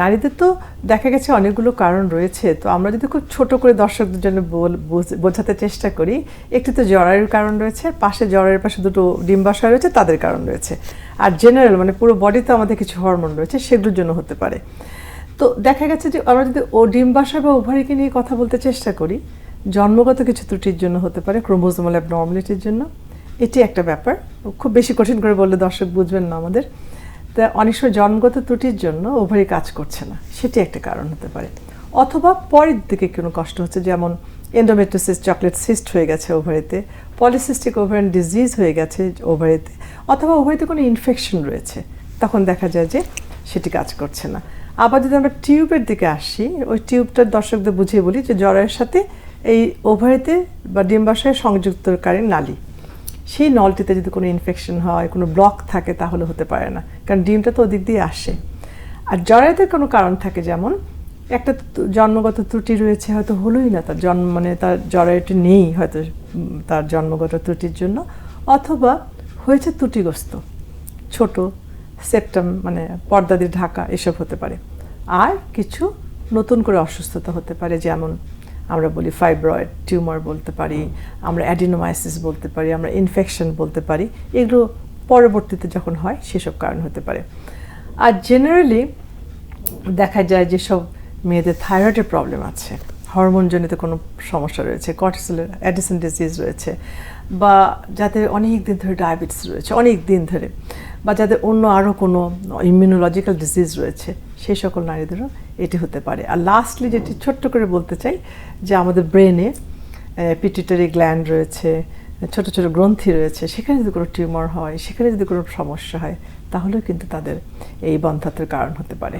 নারীদের তো দেখা গেছে অনেকগুলো কারণ রয়েছে, তো আমরা যদি খুব ছোট করে দর্শকদের জন্য বোঝাতে চেষ্টা করি, একটি তো জরায়ুর কারণ রয়েছে পাশে জরায়ুর পাশে দুটো ডিম্বাশয় রয়েছে, তাদের কারণ রয়েছে। আর জেনারেল মানে পুরো বডিতে আমাদের কিছু হরমোন রয়েছে, সেগুলোর জন্য হতে পারে। তো দেখা গেছে যে আমরা যদি ও ডিম্বাশয় বা ওভারিকে নিয়ে কথা বলতে চেষ্টা করি, জন্মগত কিছু ত্রুটির জন্য হতে পারে ক্রোমোজোমাল অ্যাবনর্মালিটির জন্য, এটি একটা ব্যাপার। খুব বেশি কঠিন করে বললে দর্শক বুঝবেন না আমাদের। তা অনেক সময় জন্মগত ত্রুটির জন্য ওভারি কাজ করছে না। সেটি একটা কারণ হতে পারে। অথবা পরের দিকে কোনো কষ্ট হচ্ছে, যেমন এন্ডোমেট্রোসিস চকলেট সিস্ট হয়ে গেছে ওভারিতে পলিসিস্টিক ওভারিয়ান ডিজিজ হয়ে গেছে ওভারিতে, অথবা ওভারিতে কোনো ইনফেকশন রয়েছে, তখন দেখা যায় যে সেটি কাজ করছে না। আবার যদি আমরা টিউবের দিকে আসি, ওই টিউবটার দর্শকদের বুঝিয়ে বলি যে জ্বরের সাথে এই ওভারিতে বা ডিম্বাশয়ে সংযুক্তকারী নালী সেই নলটিতে যদি কোনো ইনফেকশন হয়, কোনো ব্লক থাকে, তাহলে হতে পারে না। কারণ ডিমটা তো ওদিক দিয়ে আসে। আর জরায়ুতে কোনো কারণ থাকে যেমন, একটা জন্মগত ত্রুটি রয়েছে, হয়তো হলোই না তার জন্ম মানে তার জরায়ুটি নেই হয়তো তার জন্মগত ত্রুটির জন্য, অথবা হয়েছে ত্রুটিগ্রস্ত। ছোট সেপ্টাম মানে পর্দা দিয়ে ঢাকা, এসব হতে পারে। আর কিছু নতুন করে অসুস্থতা হতে পারে, যেমন আমরা বলি ফাইব্রয়েড টিউমার বলতে পারি আমরা অ্যাডিনোমাইসিস বলতে পারি আমরা ইনফেকশন বলতে পারি এগুলো পরবর্তীতে যখন হয় সেসব কারণ হতে পারে। আর জেনারেলি দেখা যায় যে সব মেয়েদের থাইরয়েডের প্রবলেম আছে হরমোনজনিত কোনো সমস্যা রয়েছে কর্টিসলের অ্যাডিসন ডিজিজ রয়েছে বা যাদের অনেক দিন ধরে ডায়াবেটিস রয়েছে অনেক দিন ধরে বা যাদের অন্য আরও কোনো ইমিউনোলজিক্যাল ডিজিজ রয়েছে সেই সকল নারীদেরও এটি হতে পারে। আর লাস্টলি যেটি ছোট্ট করে বলতে চাই, যে আমাদের ব্রেনে পিটিটারি গ্ল্যান্ড রয়েছে, ছোট ছোট গ্রন্থি রয়েছে, সেখানে যদি কোনো টিউমার হয়, সেখানে যদি কোনো সমস্যা হয়, তাহলেও কিন্তু তাদের এই বন্ধাত্মের কারণ হতে পারে।